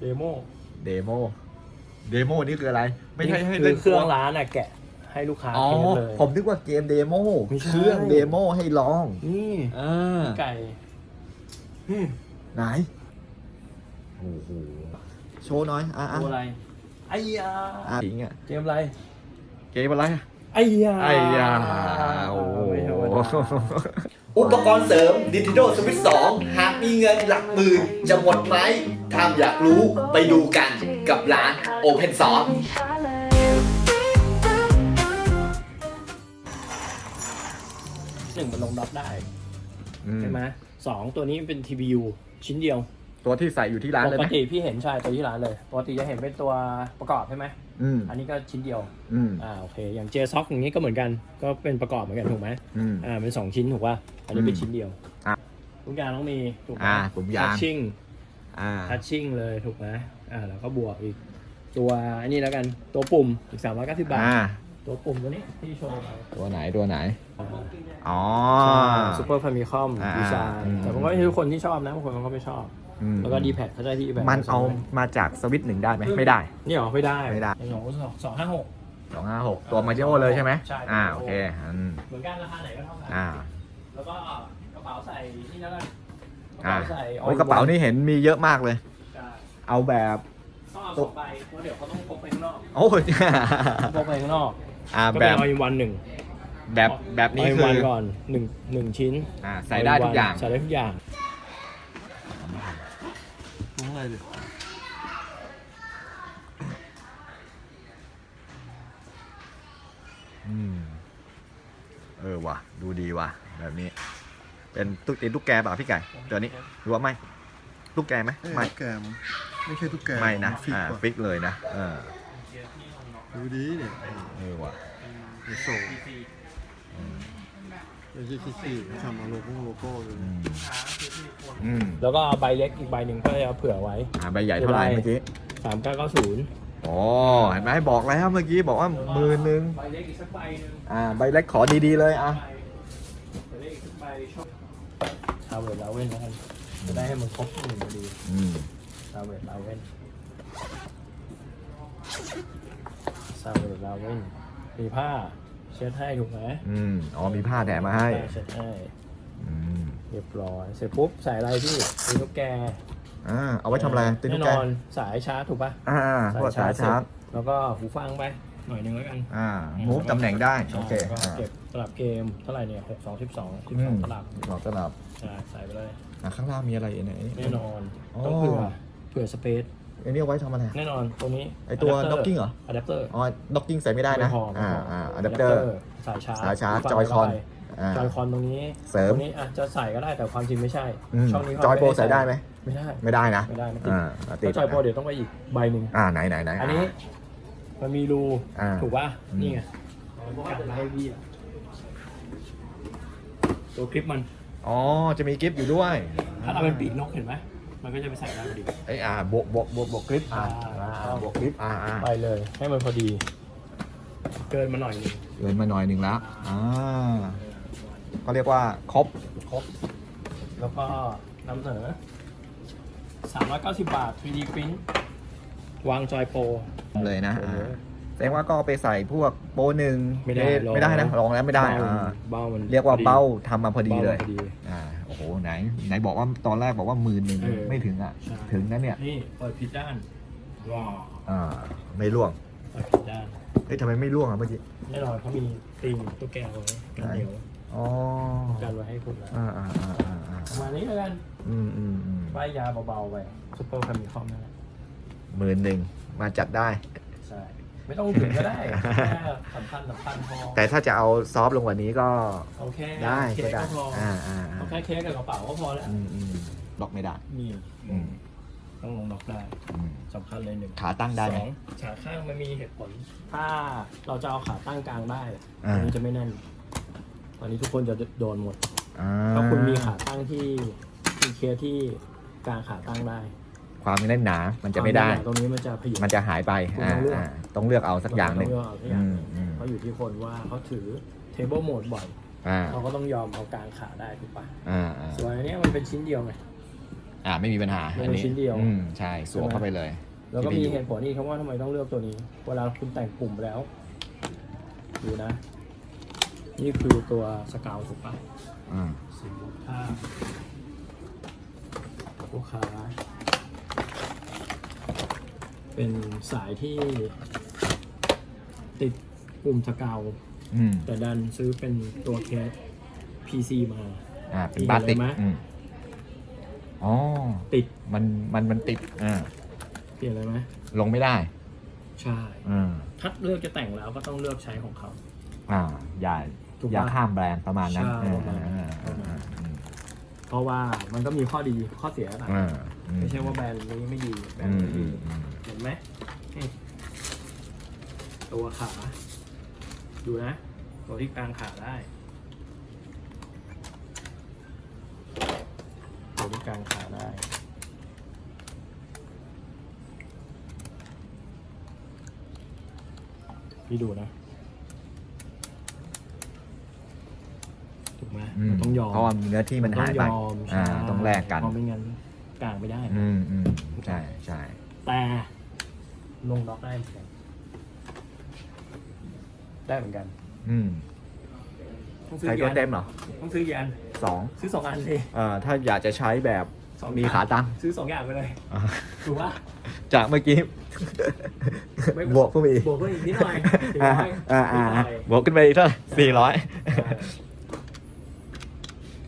เดโมเดโมเดโมนี่คืออะไร ไม่ใช่ให้คืเล่อนเครื่องร้านอะแกะ ให้ลูกค้าอ๋อ เทสเลยผมนึกว่าเกมเดโมไม่ใช่เครื่องเดโมให้ลองนี่อ่าไก่นี่ไหนโอ้โหโชว์หน่อยอะอะตัวอะไรไอ้ยาอะถิงอะเกมอะไรเกมอะไรอะไอ้ยาไอ้ยาโอ้โหไม่ธรรมดาอุปกรณ์เสริม Nintendo Switch 2 หากมีเงินหลักหมื่นจะหมดไหม ถ้าอยากรู้ไปดูกันกับร้าน Open Source หนึ่งมันลงด็อกได้อืมใช่ไหมสองตัวนี้เป็น TPU ชิ้นเดียวตัวที่ใส่อยู่ที่ร้านปเลยกไหมติพี่เห็นใช่ตัวที่ร้านเลยปกติจะเห็นเป็นตัวประกอบใช่ไหมอืมอันนี้ก็ชิ้นเดียวอืมอ่าโอเคอย่างเจซ็อกอย่างนี้ก็เหมือนกันก็เป็นประกอบเหมือนกันถูกไหมอืม อ่าเป็นสองชิ้นถูกป่ะอันนี้เป็นอืมชิ้นเดียวอะ ทุกอย่างต้องมีถูกไหมอ่าถุงยางทัชชิ่ง อ่าทัชชิ่งเลยถูกไหมอ่าแล้วก็บวกอีก ตัวอันนี้แล้วกันตัวปุ่มอีกสามร้อยเก้าสิบบาท อ่า ตัวปุ่มตัวนี้ที่โชว์ไปตัวไหนตัวไหน อ๋อ ซูเปอร์ฟามิคอมอ่าดีไซน์อืม แต่ผมก็ไม่ใช่ทุกคนที่ชอบนะบางคนเขาก็ไม่ชอบ อืมแล้วก็ดีแพดเขาได้ที่แบบมันเอามาจากสวิตช์หนึ่งได้ไหมไม่ได้ นี่หรอไม่ได้ไม่ได้ สองสองสองห้าหก สองห้าหกตัวมาริโอเลยใช่ไหมใช่ อ่าโอเคอืมเหมือนกันราคาไหนก็เท่ากัน อ่า แล้วก็กระเป๋าใส่นี่แล้วกันกระ อ่าเป๋าใส่โอ้กระเป๋านี่เห็นมีเยอะมากเลยใช่เอาแบบต้องเอาสองใบเพราะเดี๋ยวเขาต้องพกไปข้างนอกโอ้ยพกไปข้างนอกอ่าก็แบเป็นบออยวันหนึ่งแบบแบบนี้ออยคืวันอก่อนหนึ่งหนึ่งชิ้นอ่าใส่ได้ทุกอย่าง ใส่ได้ทุกอย่างอะไรเลยอืม เออว่ะ ดูดีว่ะ แบบนี้ เป็นตุ๊กตีนตุ๊กแกเปล่าพี่ไก่ตัวนี้รู้ว่าไหมตุ๊กแกไหมไม่ไม่ตุ๊กแกมงไม่ใช่ตุ๊กแกไม่นะฟิกอ่ากว่าฟิกเลยนะเออดูดีเนี่ยเออว่ะไอโซไม่ใช่คิดสิทำเอาโลโก้โลโก้เลยอืมอืมแล้วก็เอาใบเล็กอีกใบหนึ่งก็จะเผื่อไว้ อ่าใบใหญ่เท่าไหร่เมื่อกี้สามเก้าเก้าศูนย์อ๋อเห็นไหมบอกแล้วเมื่อกี้บอกว่าหมือนึงใบเล็กอีกสักใบหนึ่งอ่าใบเล็กขอดีๆเลยอะ ใบเล็กอีกสักใบชอบ ทาวเวลลาเว่นแล้วกันจะได้ให้มันครบหนึ่งพอดีอืมซาเวตลาเว่นซาเวตลาเว่นมีผ้าเช็ดให้ถูกไหมอืมอ๋อมีผ้าแถมมาให้ผ้เช็ดให้อืมเรียบร้อยเสร็จปุ๊บใส่อะไรพี่มีลูกแกอ่าเอาไว้ทำอะไรตีนแน่ตุ๊กนแกอนสายชาร์จถูกปะอ่าพวกสายชาร์จเสจแล้วก็หูฟังไปหน่อยหนึงแล้วกัน อ่ามูฟตำแหน่งได้โอเคแล้วก็อ่า เก็บ ตลับเกมเท่าไหร่เนี่ยหกสองสิบสองสิบอืสองมตลับหลอกตลับใช่ใส่ไปเลยอะข้างล่างมีอะไรอีกเนี่ยแน่นอนอ๋อต้องเผื่อเผื่อสเปซไอ้นี่เอาไว้ทำอะไรแน่นอนตรงนี้ไอ้ตัว docking เหรออะแดปเตอร์อ๋อด็อกกิ้งใส่ไม่ได้นะไม่พอไม่อ่าพออ่าอะแดปเตอร์สายชาร์จสายชาร์จหูฟังจอยคอนไปอ่าจอยคอนตรงนี้เสริมตรงนี้อะจะใส่ก็ได้แต่ความจริงไม่ใช่อืมช่องนี้เขาจอยโปรม่ใส่ได้ไหมไม่ได้ไม่ได้นะไม่ได้มันติดอ่าติดถ้าจอยโปรเดี๋ยวต้องไปอีกใบหนึ่งอ่าไหนไหนไหนอันนี้มันมีรูอ่าถูกป่ะอืมนี่ไงกัดมาให้พี่อะ ตัวคลิปมันอ๋อ จะมีกิฟต์อยู่ด้วยถ้าเราเป็นปีกนกเห็นไหมมันก็จะไปใส่ได้พอดี ไอ้ยอ่าบวกบวกบวกบวกคลิปอ่าอ่าอ่าบวกคลิปอ่าอ่าไปเลย ให้มันพอดี เกินมาหน่อยหนึงเกินมาหน่อยหนึ่งแล้วอ่าก็เรียกว่าครบครบ แล้วก็นำเสนอ 390 บาท 3D print วางจอยโปร เลยนะโอ้อ่าโหแส ดงว่าก็เอาไปใส่พวกโปรหนึ่งไม่ได้ลองไม่ได้นะลองแล้วไม่ได้เบ้าอ่าเบ้ามันเรียกว่าพอดีเบ้าทำมาพอดีเลยบ้าพอดีอ่าโอ้โหไหนไหนบอกว่าตอนแรกบอกว่าหมื่นหนึ่งเออไม่ถึงอะใช่ถึงนะเนี่ยนี่เปิดผิดด้านว้าวอ่าไม่ล่วงเปิดผิดด้านเฮ้ยทำไมไม่ล่วงอะเมื่อกี้แน่นอนเขามีตีมตุ๊กแกไว้กันเหนียวอ๋อกันไว้ให้คุณแล้วอ่าอ่าอ่าอ่าอ่าประมาณนี้แล้วกันอืมอืมอืมป้ายยาเบาๆไปซุปเปอร์คามิคอมนั่นแหละหมื่นหนึ่งมาจัดได้ใช่ ไม่ต้องถึงก็ได้แค่สำคัญสำคัญพอแต่ถ้าจะเอาซอฟต์ลงกว่านี้ก็โอเคได้เค้ก็กได้ก็พออ่าอ่าอ่าเอาแค่เค้กกับกระเป๋าก็พอแล้วอืมอืมล็อกไม่ได้นี่อืมต้องลงล็อกได้อืมสำคัญเลยหนึ่งขาตั้งได้ไหม สองขาข้างมันมีเหตุผล ถ้าเราจะเอาขาตั้งกลางได้อ่า อันนี้จะไม่แน่นอันนี้ทุกคนจะโดนหมด อ่าถ้าคุณมีขาตั้งที่มีเคสที่กลางขาตั้งได้ ความแน่นหนา มันจะไม่ได้ควาแน่นหนาตรงนี้มันจะพยุงมันจะหายไปคุณอ่าต้องเลือกอ่าต้องเลือกเอาสักอย่างหนึ่งต้เลืกเสักอย่างหนึ่งอืมอืมเพราะอยู่ที่คนว่าเขาถือ table mode บ่อยอ่าเราก็ต้องยอมเอากลางขาได้ถูกปะอ่าอ่าส่วนอันเนี้ยมันเป็นชิ้นเดียวไง อ่าไม่มีปัญหาเป็นอันนี้ชิ้นเดียวอืมใช่สวมเข้าไปเลย แล้วก็มี CPU เหตุผลอีกครับว่าทำไมต้องเลือกตัวนี้ เวลาคุณแต่งปุ่มไปแล้วดูนะ นี่คือตัวสกาวถูกปะอืมสมมติถ้าลูกค้า เป็นสายที่ติดปุ่มสกาวอืมแต่ดันซื้อเป็นตัวเคส PC มาอ่าเป็นบาติกเห็นเลยไหมอืมอ๋อติดมันมันมันติดอ่าเปลี่ยนเลยไหมลงไม่ได้ใช่อืมถ้าเลือกจะแต่งแล้วก็ต้องเลือกใช้ของเขา อ่าอย่าถูกปะอย่าข้ามแบรนด์ประมาณนั้นใช่เออประมาณนั้นเออเออเอออืมเพราะว่ามันก็มีข้อดีข้อเสียต่างเอออืไม่ใช่ว่าแบรนด์นี้ไม่ดีแบรนอืด์มนี้ อื ดี มอืม เห็นไหมนี่ ตัวขา ดูนะ ตัวที่กลางขาได้ ตัวที่กลางขาได้ พี่ดูนะ ถูกไหมอืมมันต้องยอมเพราะว่าเนื้อที่มันหายไปต้องยอมอ่า ใช่ต้องแลกกัน เพราะไม่งั้นกลางไม่ได้ อืมอืมใช่ใช่แต่ลงล็อกได้เหมือนกัน ได้เหมือนกันอืมต้องซื้อใช้กี่ตัวอันเต็มเหรอต้องซื้อกี่อันสองซื้อสองอันเลย เอ่อถ้าอยากจะใช้แบบสอง มีอย่างขาตั้งซื้อสองอย่างไปเลยอ่าถูกปะ จากเมื่อกี้ ไม่ บวกเพิ่มอีกบวกเพิ่มอีกนิดหน่อยสี่อ่าร้อยอ่าอ่านิดหน่อยบวกขึ้นไปอีกเท่าไหร่สี่ร้อย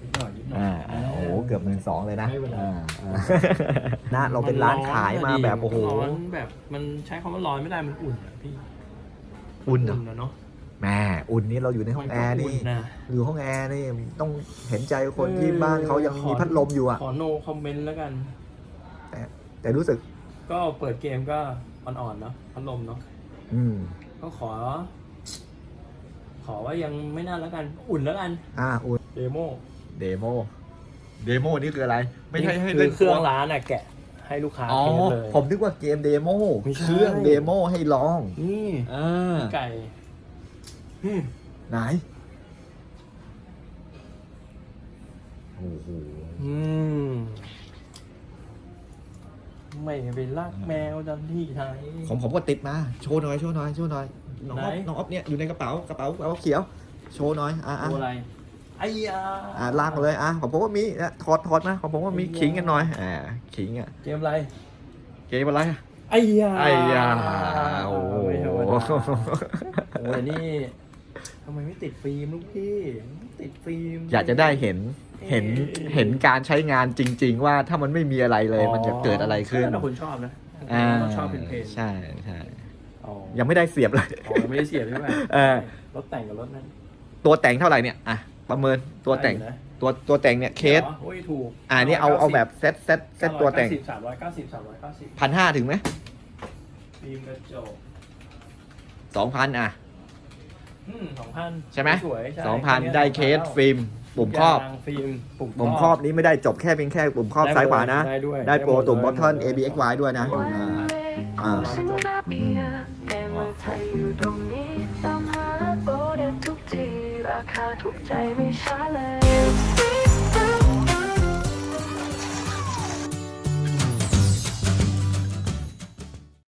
นิดหน่อยนิดหน่อย อ่าอ่าโอ้โหเกือบหมื่นสองเลยนะไม่เป็นไร อ่าอ่านะเราเป็นร้านขายมาแบบโอ้โห ร้อนแบบมันใช้คำว่าร้อนไม่ได้มันอุ่นอะพี่อุ่นเหรอนะเนาะ แหม่อุ่นนี่เราอยู่ในห้องแอร์มันี่ก็นะอยู่ห้องแอร์นี่ต้องเห็นใจคนที่บ้านเขายังมีพัดลมอยู่อะขอโนคอมเมนต์แล้วกัน แต่แต่รู้สึก ก็เปิดเกมก็อ่อนๆเนาะพัดลมเนาะอืมก็ขอ ขอว่ายังไม่น่าแล้วกัน อุ่นแล้วกัน อ่าอุ่นเดโมเดโมเดโมนี่คืออะไร ไม่ใช่ให้คืเล่อนเครื่องร้านอะแกะให้ลูกค้าอ๋อเทสเลยผมนึกว่าเกมเดโมไม่ใช่เครื่องเดโมให้ลอง นี่อ่าไก่อืม ไหน โอ้โห อืม ไม่ไปรักแมวดันที่ไทย ของผมก็ติดมา โชว์หน่อย โชว์หน่อย โชว์หน่อย น้องอ๊อฟไหน น้องอ๊อฟเนี่ยอยู่ในกระเป๋า กระเป๋ากระเป๋าเขียว โชว์หน่อย อ่าอ่าตัวอะไรไอ้ยาอ่าลากมาเลย อะ ของผมว่ามีนะถอดถอดมาของผมว่ามีขิงกันหน่อย อ่า ขิงอะ เกมอะไร เกมอะไรอะไอ้ยาไอ้ยาโอ้โห ไม่ธรรมดาโอ้ยนี่ ทำไมไม่ติดฟิล์มลูกพี่ไม่ติดฟิล์ม อยากจะได้เห็นเห็นเห็นการใช้งานจริง ๆ ว่าถ้ามันไม่มีอะไรเลยมันจะเกิดอะไรขึ้นแต่คนชอบนะอ่าคนชอบเป็นเพลงใช่ใช่อ๋อยังไม่ได้เสียบเลย อ๋อยังไม่ได้เสียบใช่ไหมเออ รถแต่งกับรถนั้นตัวแต่งเท่าไหร่เนี่ยอะประเมินตัวแต่งได้อยู่นะตัวตัวแต่งเนี่ยเคส หรอโอ้ยถูกอ่านี่เอาเอาแบบเซตเซตเซตตัวแต่งสามร้อยเก้าสิบสามร้อยเก้าสิบพันห้าถึงไหมฟิล์มกระจกสองพันอะ สองพันใช่ไหมสวยใช่สองพันได้เคสฟิล์มปุ่มครอบ ยางฟิล์มปุ่มปุ่มครอบนี้ไม่ได้จบแค่เพียงแค่ปุ่มครอบซ้ายขวานะ ได้ด้วยได้โปรหมตุ่มเลยบอทเทิลหมด A เลย B X Y ด้วยนะวันอ่าเวอ่าฉันรักเมียแต่เมื่อเธออยู่ตรงนี้ตามหาโบเดทุกทีราคาถูกใจไม่ช้าเลย